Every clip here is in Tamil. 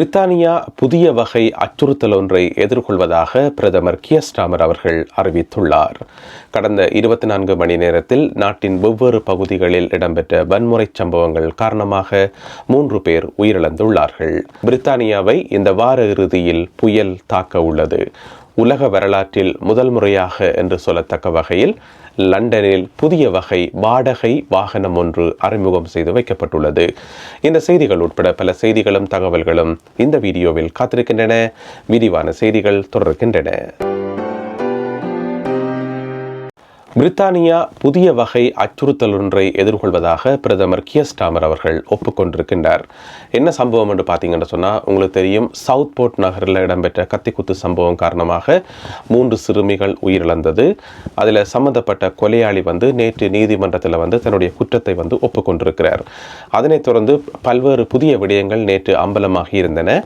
பிரித்தானியா புதிய வகை அச்சுறுத்தல் ஒன்றை எதிர்கொள்வதாக பிரதமர் கியஸ்டாமர் அவர்கள் அறிவித்துள்ளார். கடந்த இருபத்தி நான்கு மணி நேரத்தில் நாட்டின் வெவ்வேறு பகுதிகளில் இடம்பெற்ற வன்முறை சம்பவங்கள் காரணமாக மூன்று பேர் உயிரிழந்துள்ளார்கள். பிரித்தானியாவை இந்த வார இறுதியில் புயல் தாக்க உள்ளது. உலக வரலாற்றில் முதல் முறையாக என்று சொல்லத்தக்க வகையில் லண்டனில் புதிய வகை வாடகை வாகனம் ஒன்று அறிமுகம் செய்து வைக்கப்பட்டுள்ளது. இந்த செய்திகள் உட்பட பல செய்திகளும் தகவல்களும் இந்த வீடியோவில் காத்திருக்கின்றன. விரிவான செய்திகள் தொடர்கின்றன. பிரித்தானியா புதிய வகை அச்சுறுத்தல் ஒன்றை எதிர்கொள்வதாக பிரதமர் கியஸ்டாமர் அவர்கள் ஒப்புக்கொண்டிருக்கின்றார். என்ன சம்பவம் என்று பார்த்தீங்கன்னு சொன்னால் உங்களுக்கு தெரியும் சவுத் போர்ட் நகரில் இடம்பெற்ற கத்திக்குத்து சம்பவம் காரணமாக மூன்று சிறுமிகள் உயிரிழந்தது. அதில் சம்பந்தப்பட்ட கொலையாளி வந்து நேற்று நீதிமன்றத்தில் வந்து தன்னுடைய குற்றத்தை வந்து ஒப்புக்கொண்டிருக்கிறார். அதனைத் தொடர்ந்து பல்வேறு புதிய விடயங்கள் நேற்று அம்பலமாகி இருந்தன.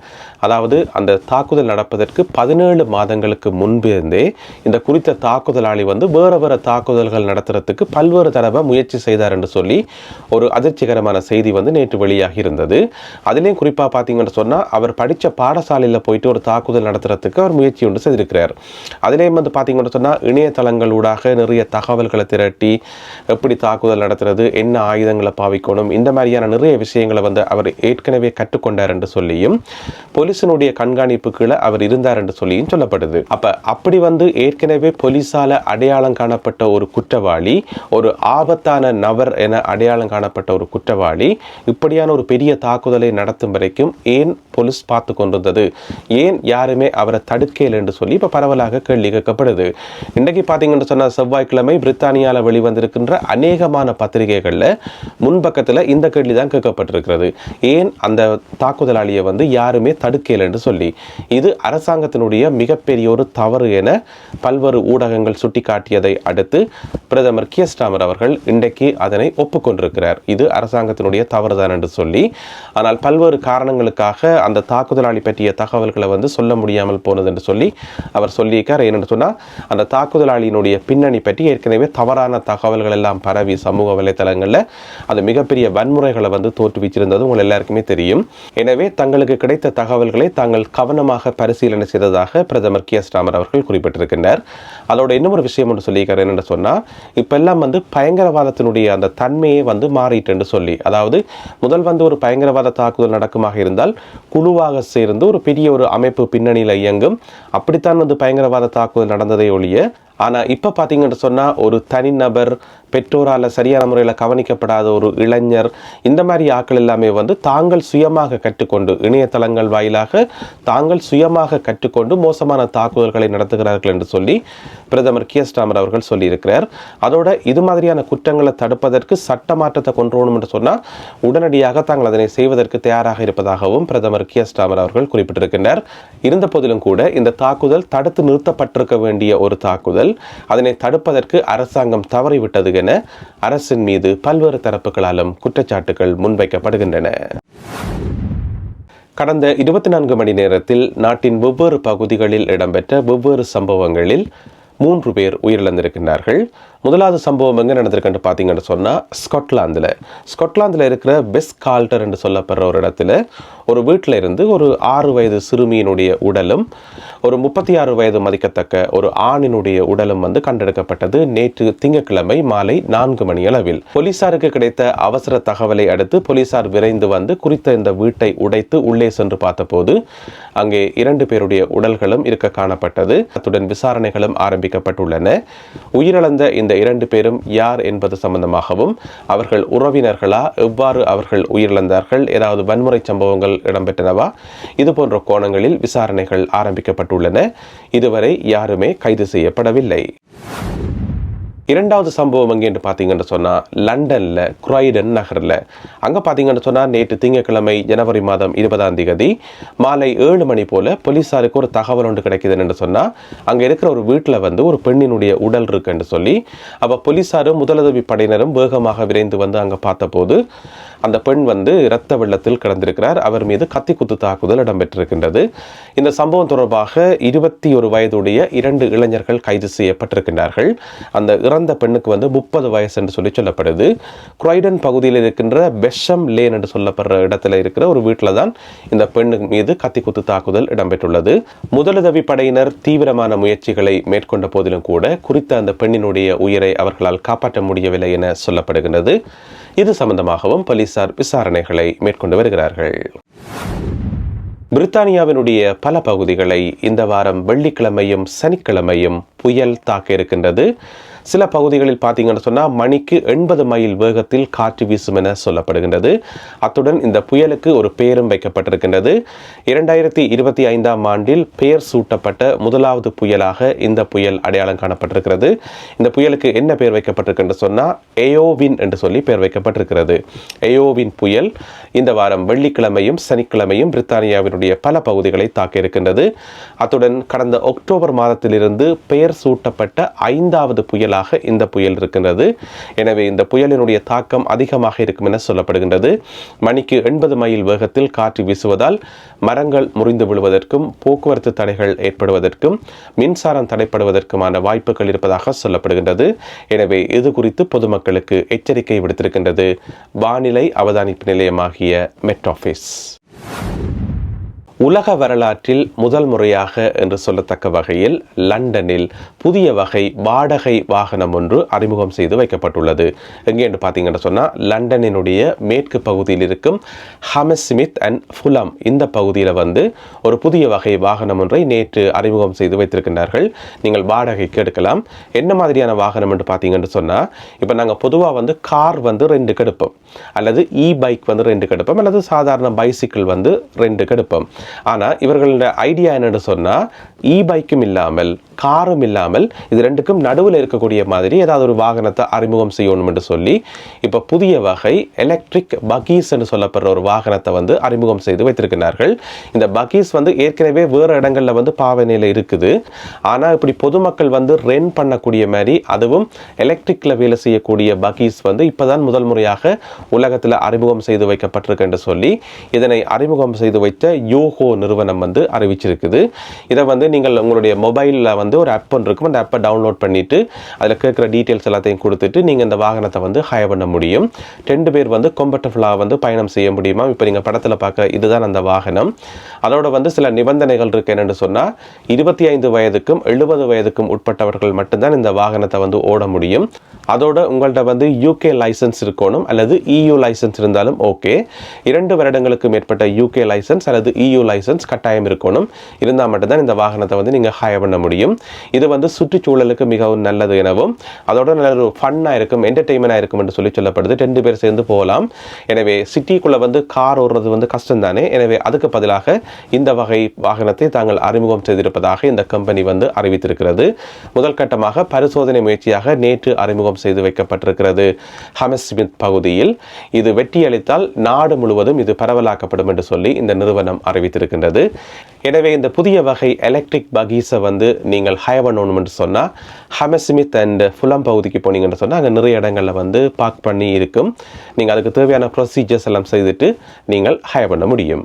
அதாவது அந்த தாக்குதல் நடப்பதற்கு பதினேழு மாதங்களுக்கு முன்பிருந்தே இந்த குறித்த தாக்குதலாளி வந்து வேற வேற தாக்குதல்கள் நடத்துறதுக்கு பல்வேறு தடவை முயற்சி செய்தார் என்று சொல்லி ஒரு அதிர்ச்சிகரமான செய்தி வந்து நேற்று வெளியாகி இருந்தது. அதுலேயும் குறிப்பாக பார்த்தீங்கன்னு சொன்னால் அவர் படித்த பாடசாலையில் போயிட்டு ஒரு தாக்குதல் நடத்துறதுக்கு அவர் முயற்சி ஒன்று செய்திருக்கிறார். அதுலேயும் வந்து பார்த்தீங்கன்னு சொன்னால் இணையதளங்களூடாக நிறைய தகவல்களை திரட்டி எப்படி தாக்குதல் நடத்துறது என்ன ஆயுதங்களை பாவிக்கணும் இந்த மாதிரியான நிறைய விஷயங்களை வந்து அவர் ஏற்கனவே கற்றுக்கொண்டார் என்று சொல்லியும் போலீசினுடைய கண்காணிப்பு கீழே அவர் இருந்தார் என்று சொல்லியும் சொல்லப்படுது. அப்போ அப்படி வந்து ஏற்கனவே போலீஸால் அடையாளம் காணப்பட்ட ஒரு குற்றவாளி ஒரு ஆபத்தான நபர் என அடையாளம் காணப்பட்ட ஒரு குற்றவாளி இப்படியான ஒரு பெரிய தாக்குதலை நடத்தும் வரைக்கும் ஏன் போலீஸ் பார்த்து கொண்டிருந்தது? ஏன் யாருமே அவரை தடுக்கல என்று சொல்லி இப்போ பரவலாக கேள்வி கேட்கப்படுது. இன்றைக்கு பார்த்தீங்கன்னு சொன்னால் செவ்வாய்க்கிழமை பிரித்தானியாவில் வெளிவந்திருக்கின்ற அநேகமான பத்திரிகைகளில் முன்பக்கத்தில் இந்த கேள்வி தான் கேட்கப்பட்டிருக்கிறது. ஏன் அந்த தாக்குதலாளியை வந்து யாருமே தடுக்கல என்று சொல்லி? இது அரசாங்கத்தினுடைய மிகப்பெரிய ஒரு தவறு என பல்வேறு ஊடகங்கள் சுட்டிக்காட்டியதை அடுத்து பிரதமர் கியஸ்டாமர் அவர்கள் இன்றைக்கு அதனை ஒப்புக்கொண்டிருக்கிறார். இது அரசாங்கத்தினுடைய தவறுதான் என்று சொல்லி ஆனால் பல்வேறு காரணங்களுக்காக அந்த தாக்குதலாளி பற்றிய தகவல்களை வந்து சொல்ல முடியாமல் போனது என்று சொல்லி அவர் சொல்லியிருக்கார். ஏனென்று சொன்னால் அந்த தாக்குதலாளியினுடைய பின்னணி பற்றி ஏற்கனவே தவறான தகவல்கள் எல்லாம் பரவி சமூக வலைத்தளங்களில் அது மிகப்பெரிய வன்முறைகளை வந்து தோற்றுவிச்சிருந்தது உங்கள் எல்லாருக்குமே தெரியும். எனவே தங்களுக்கு கிடைத்த தகவல்களை தாங்கள் கவனமாக பரிசீலனை செய்ததாக பிரதமர் கே. எஸ் ராமர் அவர்கள் குறிப்பிட்டிருக்கின்றார். அதோட இன்னும் ஒரு விஷயம் ஒன்று சொல்லியிருக்கார். என்னென்று சொன்னால் இப்பெல்லாம் வந்து பயங்கரவாதத்தினுடைய அந்த தன்மையே வந்து மாறிட்டுன்னு சொல்லி அதாவது முதல் வந்து ஒரு பயங்கரவாத தாக்குதல் நடக்குமாக இருந்தால் குழுவாக சேர்ந்து ஒரு பெரிய ஒரு அமைப்பு பின்னணியில் இயங்கும். அப்படித்தான் வந்து பயங்கரவாத தாக்குதல் நடந்ததை ஒழிய ஆனால் இப்போ பார்த்தீங்கன்னு சொன்னால் ஒரு தனிநபர் பெற்றோரால் சரியான முறையில் கவனிக்கப்படாத ஒரு இளைஞர் இந்த மாதிரி ஆட்கள் எல்லாமே வந்து தாங்கள் சுயமாக கற்றுக்கொண்டு இணையதளங்கள் வாயிலாக தாங்கள் சுயமாக கற்றுக்கொண்டு மோசமான தாக்குதல்களை நடத்துகிறார்கள் என்று சொல்லி பிரதமர் கியஸ்டாமர் அவர்கள் சொல்லியிருக்கிறார். அதோட இது மாதிரியான குற்றங்களை தடுப்பதற்கு சட்ட மாற்றத்தை கொண்டு வரணும் என்று சொன்னால் உடனடியாக தாங்கள் அதனை செய்வதற்கு தயாராக இருப்பதாகவும் பிரதமர் கியஸ்டாமர் அவர்கள் குறிப்பிட்டிருக்கின்றனர் இருந்த போதிலும் கூட இந்த தாக்குதல் தடுத்து நிறுத்தப்பட்டிருக்க வேண்டிய ஒரு தாக்குதல். அதனை தடுப்பதற்கு அரசாங்கம் தவறிவிட்டது என அரசின் மீது பல்வேறு தரப்புகளாலும் குற்றச்சாட்டுகள் முன்வைக்கப்படுகின்றன. கடந்த இருபத்தி நான்கு மணி நேரத்தில் நாட்டின் வெவ்வேறு பகுதிகளில் இடம்பெற்ற வெவ்வேறு சம்பவங்களில் மூன்று பேர் உயிரிழந்திருக்கின்றார்கள். முதலாவது சம்பவம் எங்கே நடந்திருக்குன்னு பார்த்தீங்கன்னு சொன்னால் ஸ்காட்லாந்தில். ஸ்காட்லாந்தில் இருக்கிற பெஸ்ட் கால்டர் என்று சொல்லப்படுற ஒரு இடத்துல ஒரு வீட்டில் இருந்து ஒரு ஆறு வயது சிறுமியினுடைய உடலும் ஒரு முப்பத்தி ஆறு வயது மதிக்கத்தக்க ஒரு ஆணினுடைய உடலும் வந்து கண்டெடுக்கப்பட்டது நேற்று திங்கட்கிழமை மாலை நான்கு மணி அளவில். போலீசாருக்கு கிடைத்த அவசர தகவலை அடுத்து போலீசார் விரைந்து வந்து குறித்த இந்த வீட்டை உடைத்து உள்ளே சென்று பார்த்தபோது அங்கே இரண்டு பேருடைய உடல்களும் இருக்க காணப்பட்டது. அத்துடன் விசாரணைகளும் ஆரம்பிக்கப்பட்டுள்ளன. உயிரிழந்த இந்த இரண்டு பேரும் யார் என்பது சம்பந்தமாகவும் அவர்கள் உறவினர்களா எவ்வாறு அவர்கள் உயிரிழந்தார்கள் ஏதாவது வன்முறை சம்பவங்கள் இடம்பெற்றனவா இது போன்ற கோணங்களில் விசாரணைகள் ஆரம்பிக்கப்பட்டுள்ளன. இதுவரை யாருமே கைது செய்யப்படவில்லை. இரண்டாவது சம்பவம் எங்கே என்று பார்த்தீங்கன்னு சொன்னால் லண்டனில் குரைடன் நகரில். அங்கே பார்த்தீங்கன்னு சொன்னால் நேற்று திங்கட்கிழமை ஜனவரி மாதம் இருபதாம் தேதி மாலை ஏழு மணி போல் போலீஸாருக்கு ஒரு தகவல் ஒன்று கிடைக்குதுன்னு சொன்னால் அங்கே இருக்கிற ஒரு வீட்டில் வந்து ஒரு பெண்ணினுடைய உடல் இருக்குன்னு சொல்லி அப்போ போலீஸாரும் முதலுதவி படையினரும் வேகமாக விரைந்து வந்து அங்கே பார்த்தபோது அந்த பெண் வந்து இரத்த வெள்ளத்தில் கிடந்திருக்கிறார். அவர் மீது கத்தி குத்து தாக்குதல் இடம்பெற்றிருக்கின்றது. இந்த சம்பவம் தொடர்பாக இருபத்தி ஒரு வயதுடைய இரண்டு இளைஞர்கள் கைது செய்யப்பட்டிருக்கின்றார்கள். அந்த இறந்த பெண்ணுக்கு வந்து முப்பது வயசு என்று சொல்லி சொல்லப்படுது. குரைடன் பகுதியில் இருக்கின்ற பெஷம் லேன் என்று சொல்லப்படுற இடத்துல இருக்கிற ஒரு வீட்டில் தான் இந்த பெண்ணு மீது கத்திக்குத்து தாக்குதல் இடம்பெற்றுள்ளது. முதலுதவி படையினர் தீவிரமான முயற்சிகளை மேற்கொண்ட போதிலும் கூட குறித்த அந்த பெண்ணினுடைய உயிரை அவர்களால் காப்பாற்ற முடியவில்லை என சொல்லப்படுகின்றது. இது சம்பந்தமாகவும் போலீசார் விசாரணைகளை மேற்கொண்டு வருகிறார்கள். பிரித்தானியாவினுடைய பல பகுதிகளை இந்த வாரம் வெள்ளிக்கிழமையும் சனிக்கிழமையும் புயல் தாக்க இருக்கின்றது சில பகுதிகளில் பார்த்தீங்கன்னு சொன்னால் மணிக்கு எண்பது மைல் வேகத்தில் காற்று வீசும் என சொல்லப்படுகின்றது. அத்துடன் இந்த புயலுக்கு ஒரு பெயரும் வைக்கப்பட்டிருக்கின்றது. இரண்டாயிரத்தி இருபத்தி ஐந்தாம் ஆண்டில் பெயர் சூட்டப்பட்ட முதலாவது புயலாக இந்த புயல் அடையாளம் காணப்பட்டிருக்கிறது. இந்த புயலுக்கு என்ன பெயர் வைக்கப்பட்டிருக்கு சொன்னால் ஏயோவின் என்று சொல்லி பெயர் வைக்கப்பட்டிருக்கிறது. ஏயோவின் புயல் இந்த வாரம் வெள்ளிக்கிழமையும் சனிக்கிழமையும் பிரித்தானியாவினுடைய பல பகுதிகளை தாக்க இருக்கின்றது அத்துடன் கடந்த அக்டோபர் மாதத்திலிருந்து பெயர் சூட்டப்பட்ட ஐந்தாவது புயல் புயலாக இந்த புயல் இருக்கின்றது. எனவே இந்த புயலினுடைய தாக்கம் அதிகமாக இருக்கும் என சொல்லப்படுகின்றது. மணிக்கு எண்பது மைல் வேகத்தில் காற்று வீசுவதால் மரங்கள் முறிந்து விழுவதற்கும் போக்குவரத்து தடைகள் ஏற்படுவதற்கும் மின்சாரம் தடைப்படுவதற்குமான வாய்ப்புகள் இருப்பதாக சொல்லப்படுகின்றது. எனவே இது குறித்து பொதுமக்களுக்கு எச்சரிக்கை விடுத்திருக்கின்றது. வானிலை அவதானிப்பு நிலையமாகிய மெட் ஆஃபீஸ் உலக வரலாற்றில் முதல் முறையாக என்று சொல்லத்தக்க வகையில் லண்டனில் புதிய வகை வாடகை வாகனம் ஒன்று அறிமுகம் செய்து வைக்கப்பட்டுள்ளது. எங்கே என்று பார்த்தீங்கன்னு சொன்னால் லண்டனினுடைய மேற்கு பகுதியில் இருக்கும் ஹமஸ்மித் அண்ட் ஃபுலம் இந்த பகுதியில் வந்து ஒரு புதிய வகை வாகனம் ஒன்றை நேற்று அறிமுகம் செய்து வைத்திருக்கின்றார்கள். நீங்கள் வாடகைக்கு எடுக்கலாம். என்ன மாதிரியான வாகனம் என்று பார்த்தீங்கன்னு சொன்னால் இப்போ நாங்கள் பொதுவாக வந்து கார் வந்து ரெண்டு கெடுப்போம் அல்லது இ பைக் வந்து ரெண்டு கெடுப்போம் அல்லது சாதாரண பைசிக்கிள் வந்து ரெண்டு கெடுப்போம் ஆனால் இவர்களோட ஐடியா என்னன்னு சொன்னால் இ பைக்கும் இல்லாமல் காரும் இல்லாமல் இது ரெண்டுக்கும் நடுவில் இருக்கக்கூடிய மாதிரி ஏதாவது ஒரு வாகனத்தை அறிமுகம் செய்யணும் என்று சொல்லி இப்போ புதிய வகை எலக்ட்ரிக் பகீஸ் என்று சொல்லப்படுற ஒரு வாகனத்தை வந்து அறிமுகம் செய்து வைத்திருக்கிறார்கள். இந்த பகீஸ் வந்து ஏற்கனவே வேறு இடங்களில் வந்து பாவனையில் இருக்குது. ஆனால் இப்படி பொதுமக்கள் வந்து ரென் பண்ணக்கூடிய மாதிரி அதுவும் எலக்ட்ரிக்கில் வேலை செய்யக்கூடிய பகீஸ் வந்து இப்போதான் முதல் முறையாக உலகத்தில் அறிமுகம் செய்து வைக்கப்பட்டிருக்கு என்று சொல்லி இதனை அறிமுகம் செய்து வைத்த யோகோ நிறுவனம் வந்து அறிவிச்சிருக்குது. இதை வந்து நீங்கள் உங்களுடைய மொபைலில் வந்து ஒரு ஆப் ஒன்று இருக்கும். அந்த ஆப்பை டவுன்லோட் பண்ணிவிட்டு அதில் கேட்குற டீட்டெயில்ஸ் எல்லாத்தையும் கொடுத்துட்டு நீங்கள் இந்த வாகனத்தை வந்து ஹையர் பண்ண முடியும். ரெண்டு பேர் வந்து கம்ஃபர்டபுளாக வந்து பயணம் செய்ய முடியுமா? இப்போ நீங்கள் படத்தில் பார்க்க இதுதான் அந்த வாகனம். அதோட வந்து சில நிபந்தனைகள் இருக்குது என்னென்னு சொன்னால் இருபத்தி ஐந்து வயதுக்கும் எழுபது வயதுக்கும் உட்பட்டவர்கள் மட்டும்தான் இந்த வாகனத்தை வந்து ஓட முடியும். அதோட உங்கள்கிட்ட வந்து யூகே லைசன்ஸ் இருக்கணும் அல்லது இயூ லைசன்ஸ் இருந்தாலும் ஓகே இரண்டு வருடங்களுக்கு மேற்பட்ட யூகே லைசன்ஸ் அல்லது இயூ லைசன்ஸ் கட்டாயம் இருக்கணும். இருந்தால் மட்டும்தான் இந்த வாகனத்தை வந்து நீங்கள் ஹயர் பண்ண முடியும். இது வந்து சுற்றுச்சூழலுக்கு மிகவும் நல்லது எனவும் அதோட நல்ல ஒரு ஃபன்னாக இருக்கும் என்டர்டெயின்மெண்டாக இருக்கும் என்று சொல்லி சொல்லப்படுது. ரெண்டு பேர் சேர்ந்து போகலாம். எனவே சிட்டிக்குள்ளே வந்து கார் ஓடுறது வந்து கஷ்டம் தானே எனவே அதுக்கு பதிலாக இந்த வகை வாகனத்தை தாங்கள் அறிமுகம் செய்திருப்பதாக இந்த கம்பெனி வந்து அறிவித்திருக்கிறது. முதல் கட்டமாக பரிசோதனை முயற்சியாக நேற்று அறிமுகம் செய்து வைக்கப்பட்டிருக்கிறது. ஹமஸ்மித் பகுதியில் இது வெட்டியளித்தால் நாடு முழுவதும் இது பரவலாக்கப்படும் என்று சொல்லி இந்த நிறுவனம் அறிவித்திருக்கின்றது. எனவே இந்த புதிய வகை எலக்ட்ரிக் பகீஸை வந்து நீங்கள் ஹயர் பண்ணணும் என்று சொன்னால் ஹமஸ்மித் அண்ட் ஃபுலம் பகுதிக்கு போனீங்கன்னு சொன்னால் அங்கே நிறைய இடங்களில் வந்து பார்க் பண்ணி இருக்கும். நீங்கள் அதுக்கு தேவையான ப்ரொசீஜர்ஸ் எல்லாம் செய்துட்டு நீங்கள் ஹயர் பண்ண முடியும்.